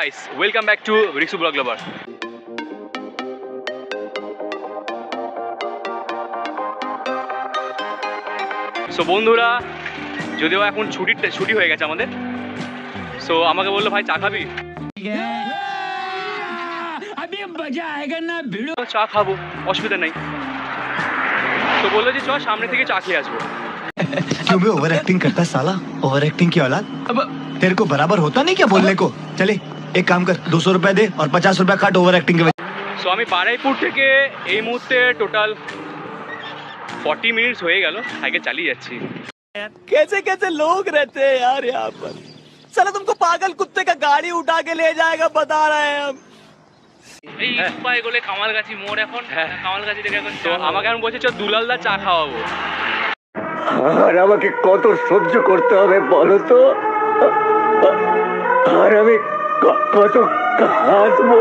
guys welcome back to Riksu blog lover so বন্ধুরা যদিও এখন ছুটির ছুটি হয়ে গেছে আমাদের সো আমাকে বললো ভাই চা খাবি अभी मजा आएगा ना भिड़ो চা খাবো অসুবিধা নেই তো বললো যে চ সামনে থেকে চা খেয়ে আসবো क्यों भी ओवर एक्टिंग करता है साला ओवर एक्टिंग की औलाद अब तेरे को बराबर होता नहीं क्या बोलने को चले एक काम कर दो सौ रुपया दे और पचास रुपया काट ओवर एक्टिंग के वजह সো আমি বারাইপুর থেকে এই মুহূর্তে টোটাল ফর্টি মিনিটস হয়ে গেল সাইকেল চালিয়ে যাচ্ছি कैसे कैसे लोग रहते हैं यार यहाँ पर साला तुमको पागल कुत्ते का गाड़ी उठा के ले जाएगा बता रहे हैं हम এই উপায় গলে কামালগাছি মোড় এখন হ্যাঁ। কামালগাছি থেকে এখন তো আমাকে এখন বলছে চ দুলালদা চা খাওয়াবো আর আমাকে কত সহ্য করতে হবে বলো তো আর আমি ক- কত কাঁদবো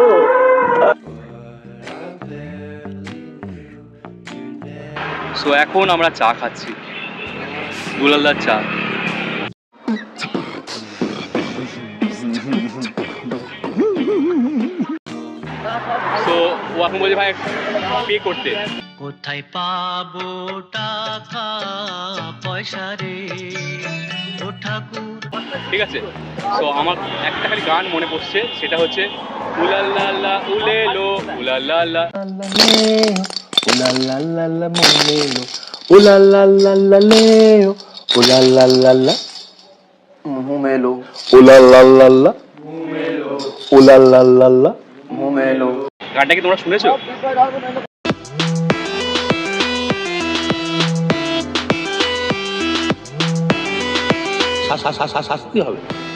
সো এখন আমরা চা খাচ্ছি। দুলালদার চা। কোথায় পাবো টাকা, পয়সা রে? ও ঠাকুর ঠিক আছে? সো আমার একটা খালি গান মনে পড়ছে সেটা হচ্ছে উলাল্লাল্লা উলেলো উলাল্লাল্লা। গানটা কি তোমরা শুনেছো? শাস্তি হবে